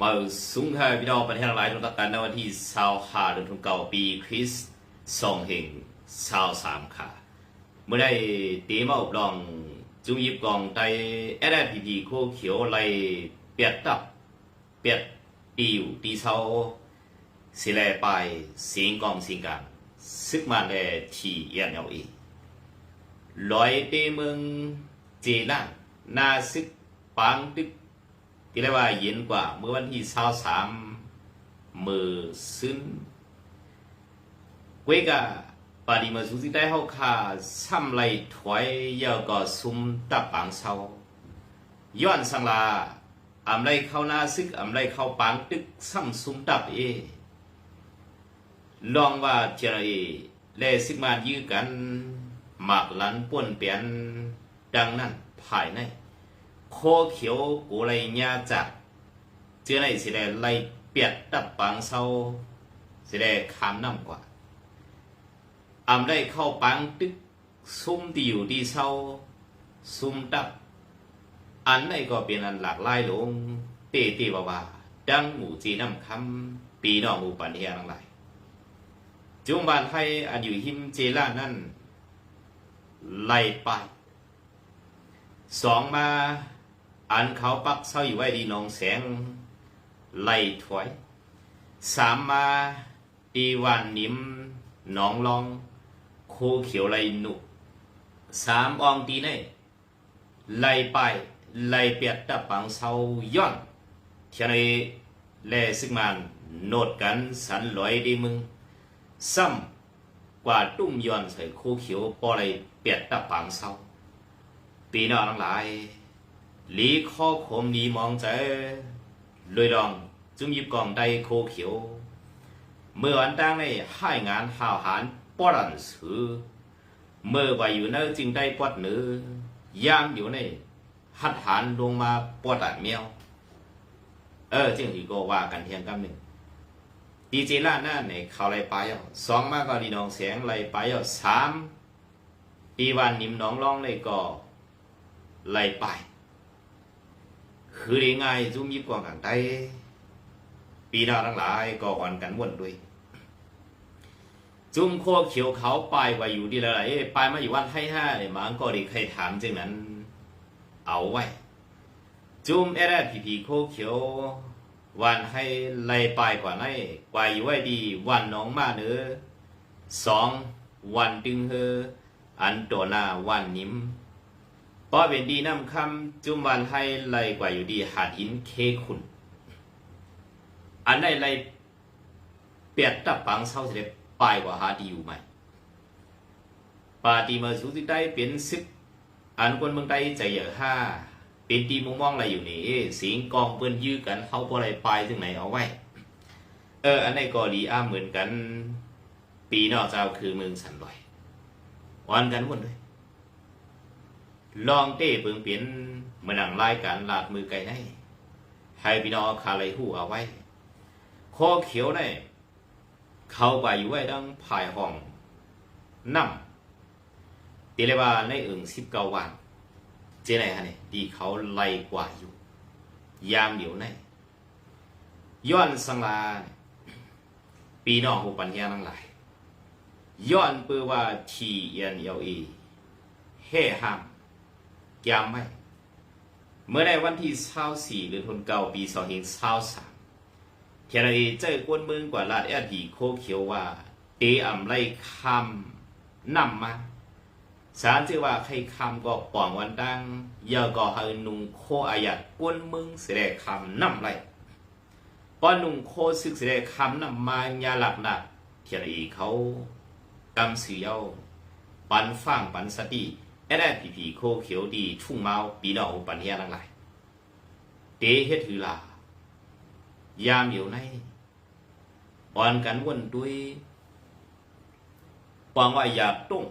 มาสูงให้พี่น้องประเทศหลายทุกท่านในวันที่25เดือนธันวาคมปีคริสต์2523ค่ะ เมื่อได้ตีมาอบรองจุงยิบกองไตเอเดพีพีโคเขียวไลเปียดตับเปียดตีอยู่ตีเช้าสิแลไปสิงกองสิงกันซึกมาแลที่เอียนเอาอีลอยเตเมืองเจล่างนาซึกปางตึก ที่เรียกว่าเย็นกว่า เมื่อวันที่เช้าสามมือซึ่งเวกาปาดีมาสุสิได้เฮาคาซ้ำไหลถอยยาวก็ซุมตับปางเช้าย้อนสังลาอำไรเข้าหน้าซึกอำไรเข้าปางตึกซ้ำซุมตับเอลองว่าเจรเอแลซึกมายื้อกันหมากหลันป่วนเปลี่ยนดังนั้นภายใน โคเขียวกูไรญาจักเจอในสิได้ไล่เปียดตับปางเศร้าสิได้คามน้ำกว่าอำได้เข้าปังตึกซุ่มที่อยู่ที่เศร้าซุ่มตับ อันไหนก็เป็นอันหลากหลายลงเตเตว่าว่าดังหมู่จีน้ำคำปีน้องหมู่ปันเฮียทั้งหลายจุงบานให้อันอยู่หิมเจล่านั่นไล่ไปสองมา อันเขาปักเศร้าอยู่ไว้ดีนองแสงไล่ถอย สามมาตีวันนิมหนองลอง โคเขียวไลหนุสามอองตีเน่ไล่ไปไล่เปียดตะปังเศร้าย้อนเทียนไอแลซึกมันโนดกันสันลอยดีมึง ซ้ำกว่าตุ้มย้อนใส่โคเขียวปอไลเปียดตะปังเศร้าปีนอทั้งหลาย หลีข้อคมดีมองใจเลยดองจุ่มยิบกองไดโคเขียว เมื่อวันตั้งในให้งานหาวหารปอดันสือ เมื่อว่าอยู่ในจึงได้ปอดเนื้อย่างอยู่ในหัดหารลงมาปอดันเมียว เออจึงที่ก็ว่ากันเทียงกันหนึ่งดีเจล่าหน้าในเขาไรไปอะสองมากก็ดีน้องเสียงไรไปอะสามปีวันนิมน้องร้องเลยก็ไล่ไป คือได้ง่ายจุ่มยิบกว่างกันได้ปีหน้าทั้งหลายก็อ่อนกันวนด้วยจุ่มโคเขียวเขาไปว่าอยู่ดีแล้วล่ะเอ้ไปมาอยู่วันให้ห้าเนี่ยมันก็ได้ใครถามจึงนั้น เอาไว้ จุ่มเอรพีพีโคเขียว วันให้ไล่ไปกว่านั้นกว่าอยู่ไว้ดีวันน้องมาเนื้อสองวันดึงเฮออันตัวหน้าวันนิ้ม พอเป็นดีน้ำคำจุมวันให้ไลกว่าอยู่ดีหาดหินเคขุนอันได้ไลเปียดตับปังเศร้าเสด็จปลายกว่าหาดีอยู่ไหมปาตีมาสุสิได้เป็นซึกอันคนเมืองใดใจเยอะห้าเป็นตีมุงมองอะไรอยู่นี่สิงกองเปิ้นยื้อกันเขาพออะไรปลายถึงไหนเอาไว้ เออ อันในก็ดีอ้าเหมือนกัน ปีนอกเจ้าคือเมืองสันลอยวันกันวนด้วย ลองเต้เปิงเปลี่ยนเมื่อหนังรายการลาดมือไก่ให้ให้พี่น้องคาเลหูเอาไว้คอเขียวได้เข้าไปอยู่ไว้ดังภายห้องน้ำตีเลยว่าในเอิงสิบเก้าวันเจ๊ไหนฮะเนี่ยดีเขาไล่กว่าอยู่ ยามเดียวในย้อนสังลาปีน้องหูปัญญาทั้งหลายย้อนเปือว่าทีเอ็นเอลเอเฮ่ห้าม ยามไม่เมื่อในวันที่24เดือนธันวาคมปี2523เทียนเอเจอกวนเมืองกว่าลาดแอดีโคเขียวว่า เตอ่ำไล่คำนำมาสารเจอว่าใครคำก็ป่องวันดังเยาก็ให้นุงโคอายัดกวนเมืองเสดคำนำไรป้อนนุงโคซึกเสดคำนำมายาหลักหนักเทียนเอเขากำสือเยาปันฟังปันสติ အဲ့ဒါพีพีโคเขียวดีทุ่งเมาปีนองปัญญาทั้งหลเตเฮ็ดหือลายามอยู่ในปอนกันวนด้วยปองว่าอยากตุ้ง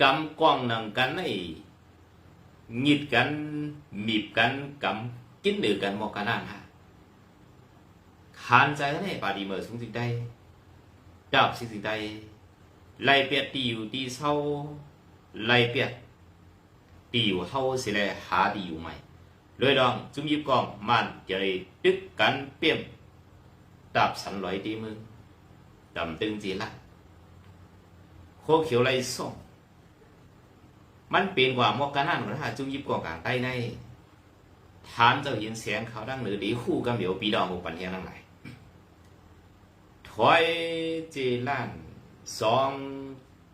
กำกองนังกันไอ้หยิดกันมีบกันกำกินหรือกันหมอกกันนั่นฮะขานใจกันไอ้ปาดีเมอร์สูงสิได้ดับสิสิได้ 来别丢的少，来别丢好是来下丢买。เศร้าลยลองจุ่มยิบกองมันใจดึกกันเปี่ยมดับสันลอยดีมือดำตึงจีละโคเขียวไรส่งมันเปลี่ยนกว่ามอกกานั่นกระฮะจุ่มยิบกองกลางใต้ในฐานเจ้าหินเสียงเขาดังหรือดีคู่กันเหมียวปีดองหกปันเทียงนั่งไหนถอยจีล้าน สอง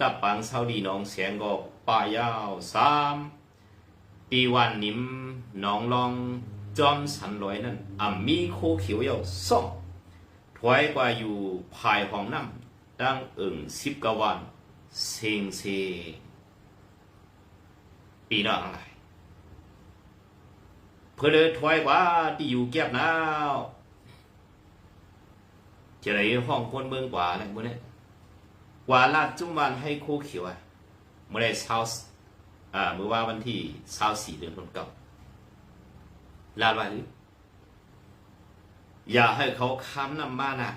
ตับปังเศร้าดีน้องเสียงก็ป่ายาวสามตีวันนิมน้องลองจอมสันลอยนั่นอ่ำมีโคเขียวยาวสองถอยกว่าอยู่ภายห้องน้ำดังเอิ่งสิบกว่าวันเซงเซงปีน้อะไรเพื่อเลยถอยกว่าที่อยู่เก็บน้าจะได้ห้องคนเมืองกว่าอะไรมื่อนี้ ว่าลาดจุ่มวันให้คู่เขียวอะเมื่อได้เช้าอ่าเมื่อว่าวันที่เช้าสี่เดือนคนเก่าลาดว่าหรือย่าให้เขาค้ำนำมานะ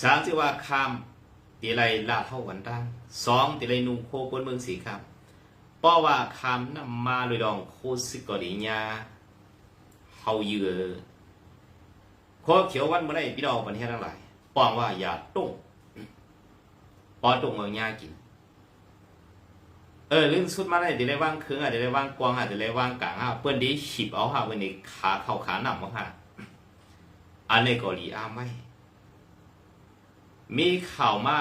สามที่ว่าค้ำตีไรลาดเท่ากันตั้งสองตีไรนุ่งโคคนเมืองสีค้ำเพราะว่าคำนำมาเลยดองโคสิกอริญาเฮาเยือขอเขียววันเมื่อไรพี่น้องประเทศทั้งหลายป้องว่าอย่าตุ้ง ปอต้งเมือาญากิน เออลื่นสุดมาได้เดี๋ยวได้ว่างคืนอะเดี๋ยวได้ว่างกวางอะเดี๋ยวได้ว่างกลางอะเปิ้นดีฉิบเอาฮะวันนี้ขาเข้าขาหนำเอาฮะอันนี้ก็ลีอาไม่ มีข่าวมา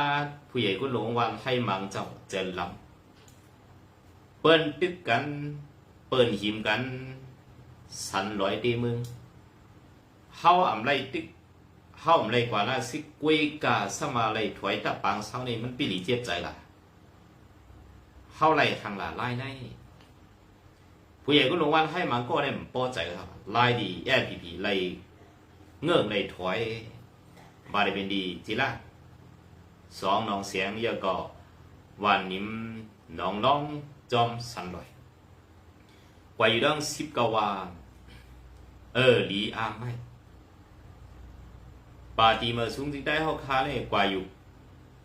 ผู้ใหญ่กุนหลงวันให้มังเจ้าเจริญลำเปิ้นตึกกัน เปิ้นหิมกัน สันลอยตีมึงเฮาอำไรตึก เฮาอำไรกว่าน่าสิกวยกาสมาไรถวยตะปางเศร้านี่มันปิหลีเจ็บใจล่ะเฮาไรทางละลายในผู้ใหญ่ก็ลงวันให้มันก็ได้มันป้อใจครับไลายดีแอพีพีไรเงื่องไรถวยบาได้เป็นดีทีละสองน้องเสียงเยอะก็วันนิมน้องน้องจอมสันลอยกว่าอยู่ดังสิบกว่าเออหลีอาไม่ ปาตีเมาสูงที่ได้เขาค้าเลยกว่าอยู่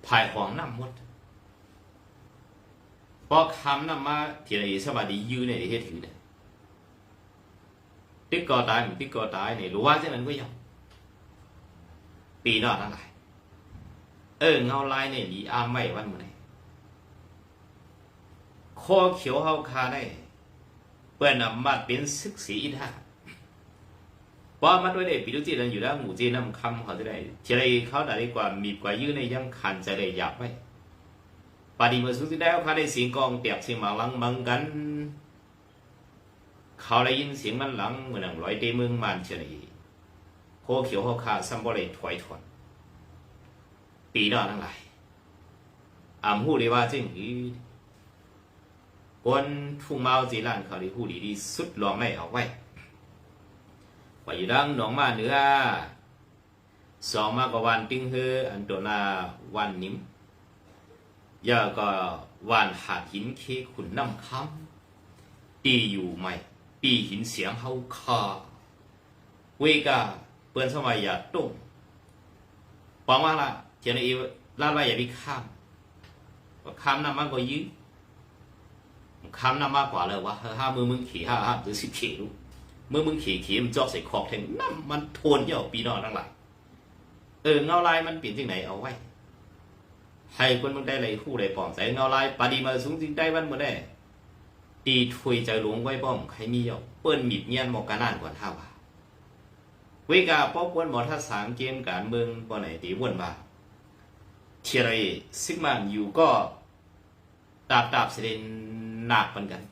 ภายของน้ำมดพอคำน้ำมาที่ไหนสวัสดียืนในที่ถือเนี่ยติ๊กกอตายมันติ๊กกอตายเนี่ยรู้ว่าจะนั้นก็ยังปีนอทั้งหลายเออเงาลายเนี่ยหลีอามไม่วันมื่อไหนข้อเขียวเฮาคาได้เปิ้นนำมาเป็นศึกษีท่าป้ามาด้วยได้ปีดุจิตอยู่า จะได้เฉลยเขาได้กว่ามีกว่ายื้อในยังคันจะได้หยับไว้ปาดีมาสุดที่ได้วเขาได้เสียงกองเตียบเสียงมาลังมังกัน เขาได้ยินเสียงมันหลังเหมือนร้อยเตมึงมันเฉลยโคเขียวเฮาคาซัมบริถอยถอนปีนอทั้งหลายอ่ำหูได้ว่าจริงหือคนทุ่งเมาจีรันเขาได้ผู้ดีที่สุดลองไม่เอาไว้ ว่าอยู่ดังหนองมาเหนือสองมากกว่าวันติ้งเฮออันตัวนาวันนิมยาก็วันหาดหินเคขุนน้ำค้ำตีอยู่ไหม่ ปีหินเสียงเฮาคาเวกาเปิ้นสมัยอย่าตุ้งปังว่าละเจนอีลาดว่าอย่าไปข้ามว่าข้ามน้ำมันก็ยื้อคำนำมากกว่าเลยว่าห้ามือมึงขี่ห้าห้าหรือสิบขี่ รู้มือมึงขี่ขี่มันจอกใส่ขอบแทงน้ำมันโทนเยอะปีนอทั้งหลายเออเงาลายมันเปลี่ยนที่ไหนเอาไว้ให้คนมึงได้เลยคู่ได้ปองใส่เงาลายปาดีมาสูงจริงได้วันมื่อได้ตีถุยใจหลวงไว้ป้อมใครมีเยอเปิ้นมีดเงียนหมอกกันนานกว่าท่าว่าเวกาป้อปวนหมอทัศสามเกมการเมืองปอไหนตีวนมาเทียไรซิกมันอยู่ก็ตาบตาบเสด็จหนักเหมือนกัน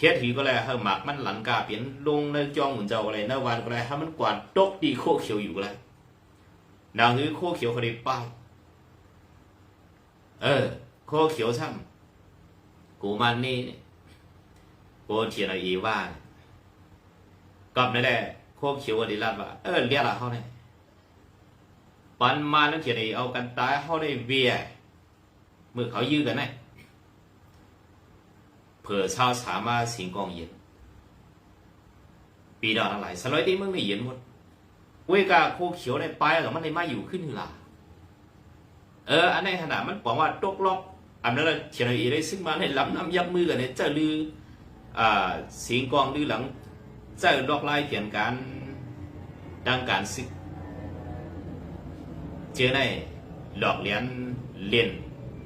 เคสถีก็เลยเฮาหมักมันหลันกาเปลี่ยนลงในจองเหมือนเจ้าอะไรนวันก็เลยให้มันกวาดตกดีโคเขียวอยู่ก็เลยนางคือโคเขียวเขาได้ป้ายเออ โคเขียวช่ำกูมันนี่กูเทียนอีว่ากับนั่นแหละโคเขียวอดีลาดว่าเออเรียกละเขาเนี่ยปันมาแล้วเทียนเอากันตายเขาได้เวียเมื่อเขายื้อกันไงเผื่อชาวสามารถสิงกองเย็น ปีดอนอะไรสลอยที่มึงไม่เย็นหมดเวกาโคเขียวในปลายหรอมันในมาอยู่ขึ้นหล่ะเอออันในขณะมันบอกว่าตกล็อกอันนั้นเขียนอีได้ซึ่งมาในลำน้ำยับมือกันเนี่ยจะลืออ่าสิงกองลือหลังเจ้าดอกไล่เปลี่ยนการดังการซึกเจอในหลอกเลียนเล่น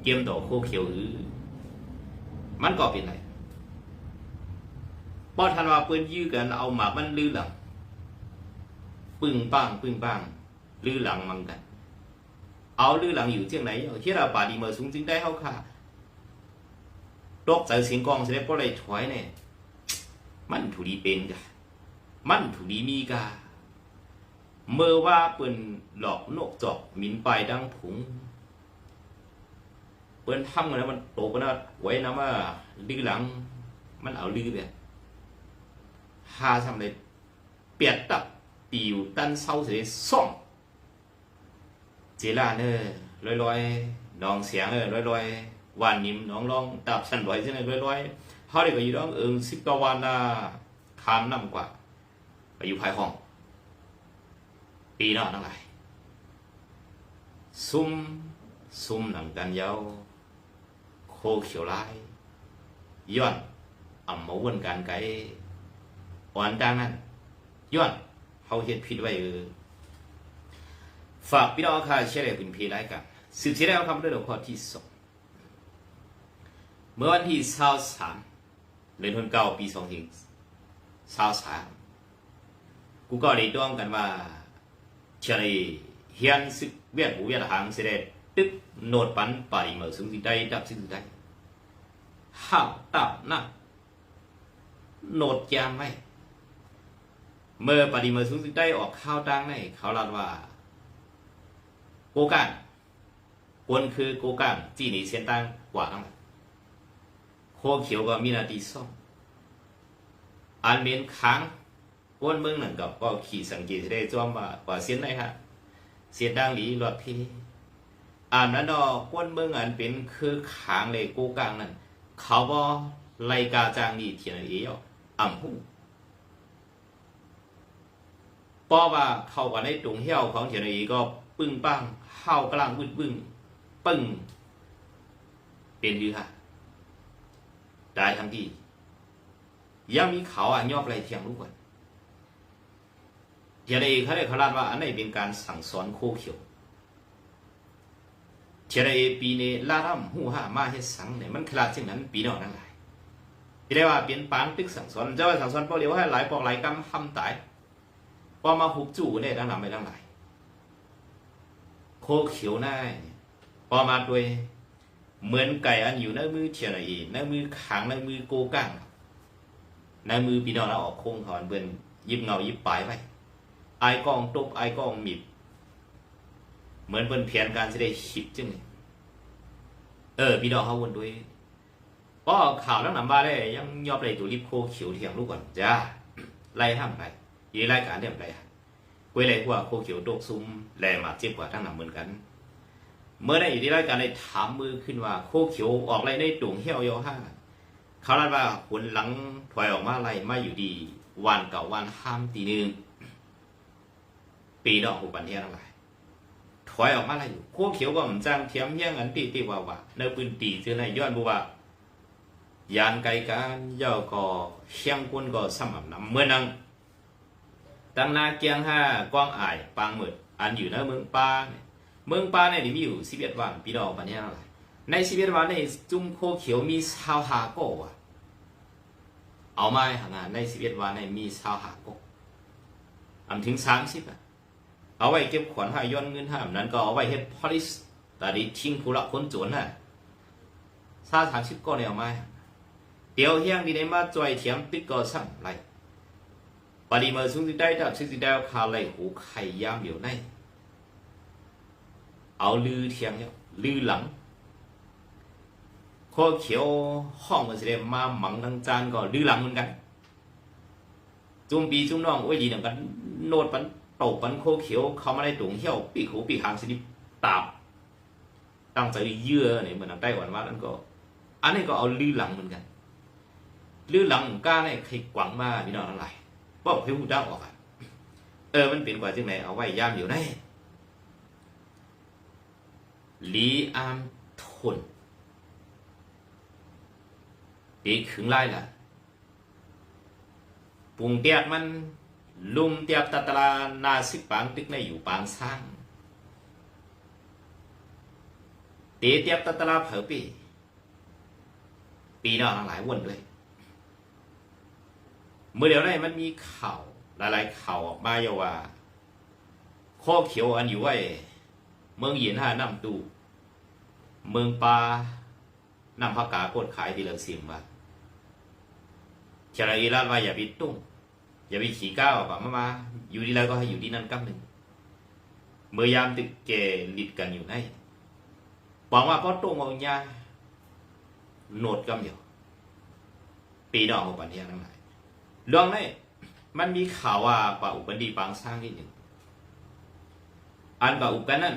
เกมดอโคเขียวอือมันก็เป็นไร ป้อทันว่าปิ้นยื้อกันเอาหมากมันลื้อหลัง ปึ้งปังปึ้งปังลื้อหลังมังกัน เอาลื้อหลังอยู่เจียงไหนเที่เราปาดีเมื่อสูงจึงได้เข้าค่ะดอกใจเสียงกองเสด็จก็เลยถอยเนี่ยมันถูดีเป็นกะมันถูดีมีกาเมื่อว่าเปิ้นหลอกนกจอกหมินไปดังผงเปิ้นทำกันแล้วมันโตกันนะไว้นะว่าลื้อหลัง มันเอาลื้อแบบ หาทำเลยเปียดตับปิวตันเศร้าเสียซ่องเจลาเนอลอยลอยน้องเสียงเออลอยลอยๆวันนิ่มน้องร้องตับสันไหวเช่นลอยลอยๆเขาเด็กก็อยู่ร้องเอิงสิบกว่าวันละคามน้ำกว่าไปอยู่ภายห้อง ปีนอกนั่งไรซุ่มซุ่มหนังกันยาวโคเขียวลายย้อนอ่ำมาวนการไกล อ่อนดังนั้นย้อนเขาเฮ็ดผิดไว้เออฝากพี่น้องค่ะเชื่อเลยเป็นพีรายกันสืบที่แล้วทำด้วยหัวข้อที่สองเมื่อวันที่สาวสามเดือนธันวาคมปีสองพันสาวสามกูก็ได้ต้องกันว่าเชื่อเลยเฮียนซึกเวียดหูเวียดหางเสด็จตึกโนดปันไปเมื่อซึ่งสิได้ดับซึ่งสิได้ห้าวตับนะโนดยามไว้ เมื่อปฏิมาสูงสุดได้ออกข้าวดังในเขาล่าว่า โกกันกวนคือโกกันจีนีเสียนตังกว่าทั้งโคเขียวก็มีนาทีซ่อมอันเมนค้างกวนเมืองหนึ่งกับก็ขี่สังเกตได้จ้อมว่ากว่าเสียนไหนฮะเสียนดังหลีหลอดพี่อันนั้นดอกกวนเมืองอันเป็นคือค้างเลยโกกังนั่นเขาบ่ไลกาจางนี่เทียนเอ๋ออ่ำหู เพ ราะว่าเข้ากันในตุงเหี้ยวของเทียนอีก็ปึ้งปังเข้ากลังบึ้งบึ้งปึ้งเป็นดีค่ะได้ทั้งที่ยังมีเขาอะยอบไรเทียงรู้ก่อนเทียนอีเขาได้เขาลาดว่าอันไหนเป็นการสั่งสอนโคเขียวเทียนอีปีนี้ลาร่ำหูห้ามาให้สังเนี่ยมันขลาดเช่นนั้น ปีนอกนั่นหลายที่ได้ว่าเป็นปานตึกสั่งสอนเจ้าว่าสั่งสอนเปล่าเดียวให้หลายปอกหลายกำทำตาย พอมาหุบจู่เนี่ยทั้งหลายไม่ทั้งหลายโคเขียวหน้าพอมาด้วยเหมือนไก่อันอยู่ในมือเทียนอีในมือขางในมือโกก้างในมือปีนองเราออกโค้งถอนเบิ่นยิบเงายิบปลายไปไอ้กองตบไอ้กองมิบ เหมือนเป็นเพียนการจะได้ชิดจังเออพี่น้องเขาวนด้วยก็ข่าวแล้วนำมาได้ยังยอบเลยตัวรีบโคเขียวเทียงลูกก่อนจ้าไล่ห้ามไป ยีรายการเรียบไรคุยไรว่าโคเขียวโดกซุ้มแรงมาเจ็บกว่าทั้งหนำเหมือนกัน เมื่อได้อยู่ที่รายการได้ถามมือขึ้นว่าโคเขียวออกไรในตุ่งเหี้ยวยอห้าเขาเล่าว่าผลหลังถอยออกมาไรมาอยู่ดี วันเก่าวันห้ามตีหนึ่งปีดอกหุบันเทียทั้งหลายถอยออกมาไรอยู่โคเขียวก็เหมือนจ้างเทียมเฮี้ยงอันตีตีว่าว่าในปืนตีเจอในย้อนบัวยานไกลการย่อก็เชียงกุนก็สม่ำนำเมื่อนัง ตั้งนาเกียงห้ากว้างอายปางหมืดอันอยู่ในเมืองปาเนี่ยมืองปาเนี่ยมีอยู่สิบเอ็ดวันปีดอกปันนี้อะไรในสิบเอ็ดวันในจุ่มโคเขียวมีชาวหาโกะเอาไม้หางานในสิบเอ็ดวันในมีชาวหาโกะอำถึงสามสิบอะเอาไว้เก็บขวัญห้าย้อนเงินห้ามนั้นก็เอาไว้เฮ็ดพอลิสแต่ดิทิ้งผู้ละคนจนน่ะซาสามสิบก็เนี่ยเอาไม้เดี๋ยวเฮียงดีในมาจ่อยเทียมติดก็สั่งไร ปฏิมาสุงสิได้ดับสุงสิได้คาไหลหูไข่ยามอยู่ในเอาลือเทียงเนี่ยลือหลังข้อเขียวห้องมันสิได้มาหมังทั้งจานก็ลือหลังเหมือนกัน จุ่มปีจุ่มน้องโอ้ยดีเหมือนกันโนดปันโตปันโคเขียวเขามาได้ตุงเหี้ยวปีกหูปีกหางสิดิตาบตั้งใจเยื่อเนี่ยเหมือนไต้หวันว่านั่นก็ อันนี้ก็เอาลือหลังเหมือนกัน ลือหลังก้าเนี่ยใครกวังมาพี่น้องทั้งหลาย บอกให้หูดังออกอะเออมันเป็นกว่าจังไหนเอาไว้ย่ามอยู่ได้ลีอามทนปีขึงไล่ละปุงเตียดมันลุมเตียบตะตะลานาสิปางตึกในอยู่ปางสร้างเตียเตียบตะตะลาเผอปีปีนอกหลายวันเลย เมื่อเดี๋ยวได้มันมีข่าวหลายๆข่าวออกมาเยาว่าข้อเขียวอันอยู่ไว้เมืองหยินห้าน้ำตูเมืองปลานำผักกาโคตรขายทีละสิบบาทเชลอีลาดว่าอย่าไปตุ้งอย่าไปขี่ก้าวป่ะมามาอยู่ที่แล้วก็ให้อยู่ที่นั่นกั๊บหนึ่งเมื่อยามตึกแก่ลิดกันอยู่ในบอกว่าพอตุ้งเอาญาโหนดกำเดียวปีดอกของปันเทียงทั้งหลาย เรื่องนี้มันมีข่าวว่าป่าอุปดีปางสร้างนิดหนึ่งอันป่าอุปกันนั่น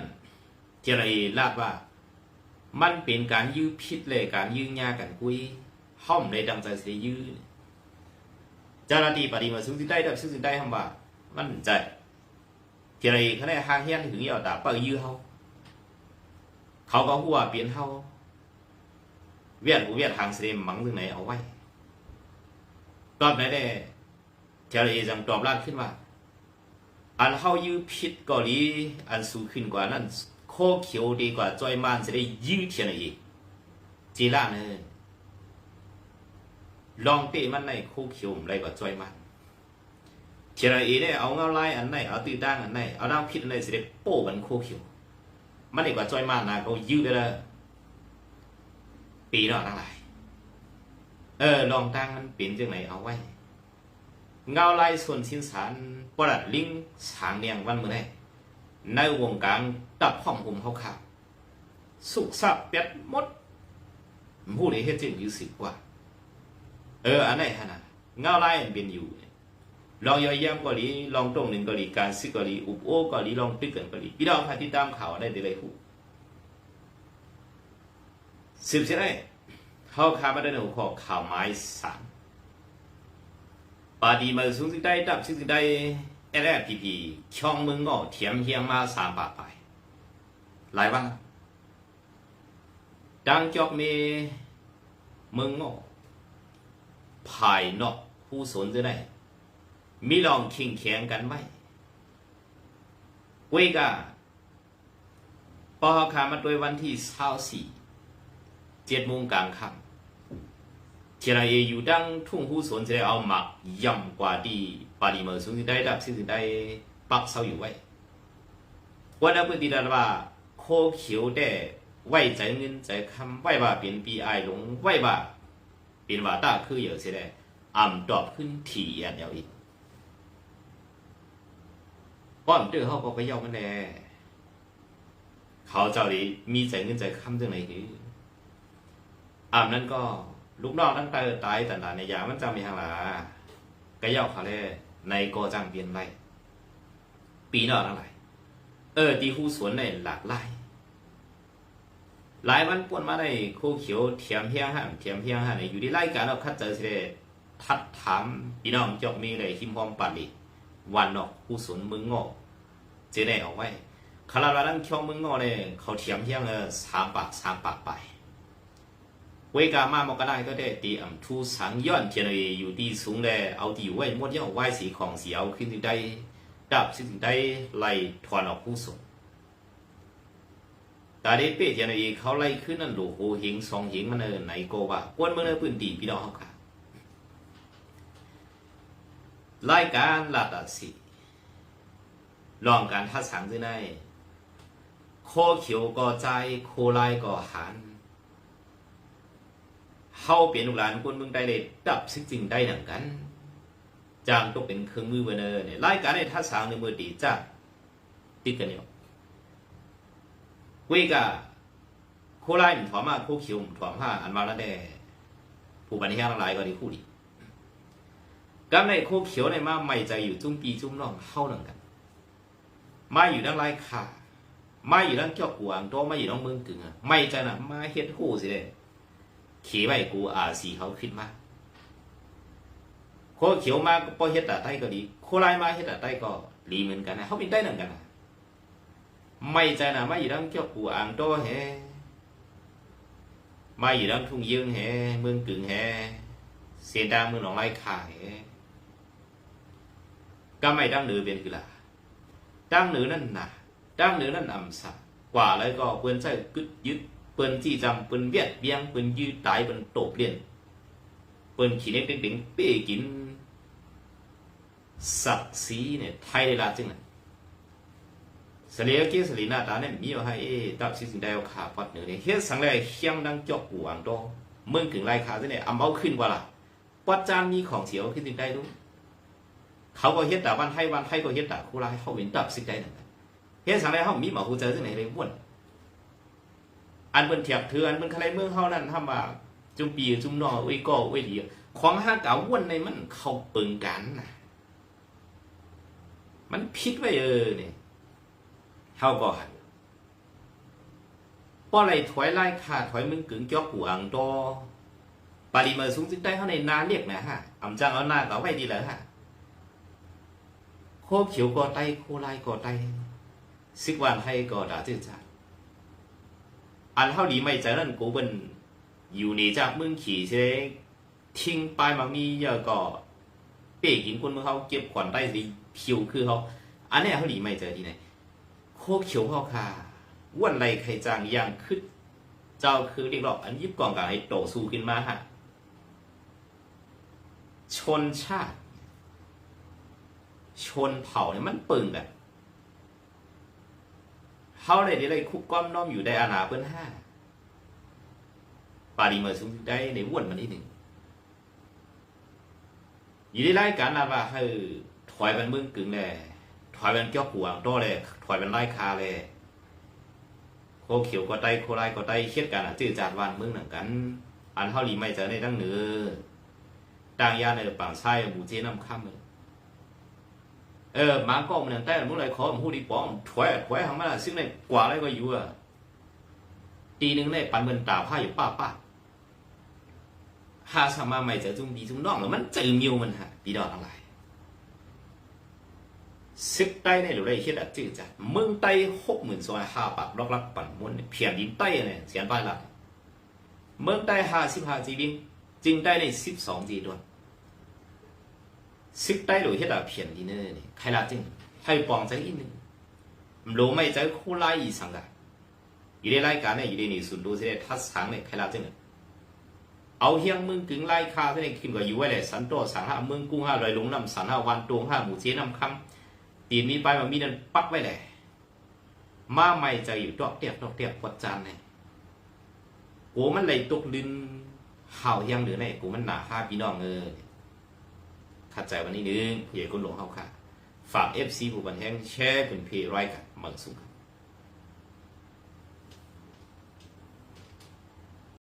เจรีลาดว่า มันเป็นการยื้อพิษเลยการยื้อยากันคุยห้อมในดังใจเสียยื้อเจ้าหน้าที่ปฏิมาซึ่งสิได้ดับซึ่งสิได้ทำว่า มันใจเจรีเขาได้หางเฮียนถึงยอตาปิดยื้อเขาเขาก็หัวเปลี่ยนเขาเวียดหูเวียดทางเสด็จมังถึงไหนเอาไว้ ตอบไหนได้เจรอีจังตอบลาดขึ้นว่า อันเฮายื้อพิษเกาหลีอันสูงขึ้นกว่านั้นโคเขียวดีกว่าจอยมันจะได้ยื้อเทียนอีกจีล่าเนอลองเตะมันในโคเขียวไรกว่าจอยมันเทียนอีเนี่ยเอาเงาไลายอันไหนเอาตื้อด้างอันไหนเอาด้างพิษอันไหนจะได้โป้กันโคเขียวมันดีกว่าจอยมันนะเขายื้อไปเลยปีนอกทั้งหลาย เออลองตั้งมันเป็นจังไหนเอาไว้ เงาลายส่วนชิ้นสารปรัดลิงสางเนียงวันเมื่อไรในวงการดับห้องหุ่มเขาขาดสุกสับเป็ดมดผู้ใดเฮ็ดจึงอยู่สิกว่า เอออันไหนฮะนะเงาลายมันเป็นอยู่ลองย่อยแย้มเกาหลีลองตรงหนึ่งเกาหลีการซิกเกาหลีอุบโอเกาหลีลองตึกเกันเกาหลีพี่น้องพาติดตามข่าวได้ได้เลยหูสิบใช่ไหม เขาคามาได้ในหัวข้อข่าวไม้สาม ပါဒီမဆုံစစ်တိုက်တပ်စစ်စစ်တိုက်အဲ့ဒါพีพีချောင်းမငေါเทียมเฮียงมาสามบาทไปหลายบ้างดังจอกเมมึงงอภายนอกผู้สนจะได้มีลองคิงแข่งกันไหมเวกาปอขามาโดยวันที่เช้าสี่เจ็ดโมงกลางค่ำ เชลาเออยู่ดังทุ่งหูสวนจะได้เอาหมักย่ำกว่าดีปาดีเมอร์สูงสิได้ดับสิสิได้ปักเสาอยู่ไว้วันนั้นเพื่อนตีดันว่าโคเขียวแต่ไว้ใจเงินใจคำไว้ว่าเป็นปีไอหลงไว้ว่าเป็นว่าตาคืออย่างเสียได้อ่ำตอบขึ้นถี่อันเดียวอีกป้อมเตือเขาก็ไปย่อมันแน่เขาเจ้าดีมีใจเงินใจคำจังไหนคืออ่ำนั้นก็ ลูกน้องตั้งแต่ตายแต่ละในยามันจำมีทางหลาก็ย่อเขาเลยในโกจังเปลี่ยนไปปีนอกทั้งหลายเออตีหูสวนในหลากหลายหลายวันป่วนมาในโคเขียวเทียมเพียงหันเทียมเพียงหันอยู่ที่ไล่การเราคัดเจอเสด็จทัดถามพี่น้องจอกมีเลยหิมพอมปัดลิวันนอกหูสวนมึงงอเจได้เอาไว้คาราลาดังช่องมึงงอเนี่ยเขาเทียมเพียงเออสามปากสามปากไป 回家嘛，莫个那一个的，第嗯，土长远，现在有地从嘞，奥地外莫要外是狂是奥，肯定得得，肯定得来团了护送。ตาเด็กเป็ดยันเอเขาไล่ขึ้นนั่นหลูโหหิงสองหิงมันเออไหนโกว่าก้นมันเออพื้นดีพี่น้องเขาค่ะรายการลาตัดสิลองการทัดสังจะไยในโคเขียวก็ใจโคไล่ยก็หัน เฮาเปลี่ยนลูกหลานคนเมืองใดเลยดับสิ่งจริงได้หนังกันจางต้องเป็นเครื่องมือเบเนอร์เนี่ยรายการในท่าสางในมือดีจ้าติดกันอยู่เวกาโคไลมันถอมมาโคคิวมันถอมห้าอันมาแล้วแน่ผู้บันเทิงทั้งหลายก็ดีคู่ดีกำในโคเขียวในมาไม่ใจอยู่จุ้มปีจุ้มน้องเข้าหนังกัน มาอยู่ดังไรค่ะ มาอยู่ดังเกี่ยวกวางโตมาอยู่ดังเมืองกึ่งอะไม่ใจนะมาเฮ็ดหู้สิเด้ ขี่ไว้กูอาสีเขาขึ้นมาโคเขียวมาก็พอเฮ็ดแต่ใต้ก็ดีโคลายมาเฮ็ดแต่ใต้ก็ดีเหมือนกันนะเขาเป็นได้หมือนกันนะไม่ใจนะไม่อยู่ดังเจ้ากูอ่างโตแฮม่อยู่ดังทุ่งยืงแฮเมืองกึ่งแฮเสียดางเมืองหนองไร่ขาแก็ไม่ดังเหนือเป็นคือละดังเหนือนั่นนะดังเหนือนั่นอำสากกว่าแล้วก็เปิ้นใช้กึดยึด เปิ้นจี้จำเปิ้นเวียดเบียงเปิ้นยืดตายเปิ้นโตเปลี่ยนเปิ้นขี้เล็กเด็กเป้กินศักดิ์ศรีเนี่ยไทยได้ละจึงน่ะสลียกี้สลีหน้าตาเนี่ยมีว่าให้ตับสิสิงได้เอาขาปัดเหนือเนี่ยเฮ็ดสังเลยเฮียงดังจอกหวอังโตเมืองกึ่งไล่ขาซะเนี่ยอำเอาขึ้นว่าล่ะปัดจานมีของเสียวขึ้นสิงได้ดูเขาก็เฮ็ดแต่วันไทยวันไทยก็เฮ็ดแต่คู่ลายเขาเห็นตับสิได้นั่นเฮ็ดสังไรเฮามีหมอฮูเจอที่ไหนเลยม่วน อันเปิ้นเทียบถืออันเปิ้นคลเมืองเฮานั่นทำว่าจุมปีจุมนออุ้ยก็อุ้ยดีของห้ากาวนในมันเข้าเปิงกันนะมันผิดไว้เออเนี่ยเฮาก็หันป้อไรถอยไล่ขาถอยมึงกึ่งจอกหัวอังดอปาริมาสูงสิได้เฮาในนาเรียกนะฮะอำจังเอาหน้าก็ไว้ดีแล้วฮะโคเขียวก็ไตโคลายก็ไตสิกวันให้ก็ด่าจื้อจา อันเท่าหลีไม่ใจนั่นกูเป็นอยู่นี่จากเมืองขี่ใช่ทิ้งไปมามีเยอะก็เป้กินคนเมือเขาเก็บขวัญได้สิผิวคือเขาอันนี้เขาหลีไม่เจอที่ไหนโคเขียวเขาค่ะอ้วนไรใครจางอย่างขึ้นเจ้าคือเรียกรอบอันยิบกองกับให้โตสู้ขึ้นมาฮะชนชาติ ชนเผ่าเนี่ยมันปึงกัน เขาเลยได้คุกก้อมน้อมอยู่ได้อาณาเปิ้นห้าปาดีเมอร์สูงได้ในอ้วนมันนิดหนึ่งอยู่ในรายการนะว่าให้ถอยเป็นมึงกึ่งเลยถอยเป็นเกี้ยวหัวตัวเลยถอยเป็นไล่คาเลยโคเขียวก็ไตโคไลก็ไตเคียดกันอะจื้อจาดวานมึงหนังกัน อันเท่าลีไม่เจอในตั้งเหนือต่างยาในปังไส้หมูเจน้ำข้ามเลย เออมาก็มันแต่มื่อไรขอผมพูดดีป้องถวยถวยทางมาซึ่งในกว่าไรก็อยู่อะตีหนึ่งในปันเบินตาผ้าอยู่ป้าป้าหาสามาไม่เจอจุ่มดีจุ่มน้องหรือมันเจอมิวมันฮะปีดอกอะไรซึกใต้ในหรือไรคิดอะจื้อจ้ะเมืองใต้หกหมื่นซอยห้าปากรอกลักปั่นม้วนเพียงดินใต้เนี่ยเสียนป้ายละเมืองใต้ห้าสิบห้าจีบิงจึงได้ในสิบสองจีดว ซึกใต้หลุยเฮ็ดอะเพียนดีเนอร์นี่ใครละจริงให้ปองใจอีนึงรู้ไม่ใจคู่ไล่อีสังกะอีเรไล่การเนี่ยอีเรนี่สุดดูเสิได้ทัดสังเนี่ยใครละจริงเอาเฮียงมึงกึ่งไล่ข้าสียด้ขึ้นกว่าอยู่ไว้แหละสันโตสังหามึงกุ้งห้าลอยลงน้ำสันห้าวันตวงห้าหมูเสียน้ำคำตีนมีไปมันมีนั่นปักไว้แหละมาไม่ใจอยู่ดอกเตียบดอกเตียบกดจานเนี่ยกูมันไหลตกลินเห่าเฮียงหรือไงกูมันหนาห้าพี่น้องเออ ขัดใจวันนี้นึงผู้ใหญ่คนหลวงเฮาค่ะ ฝาก FC ผู้บันแห้งแชร์เป็นเพย์ไรกับมังสุข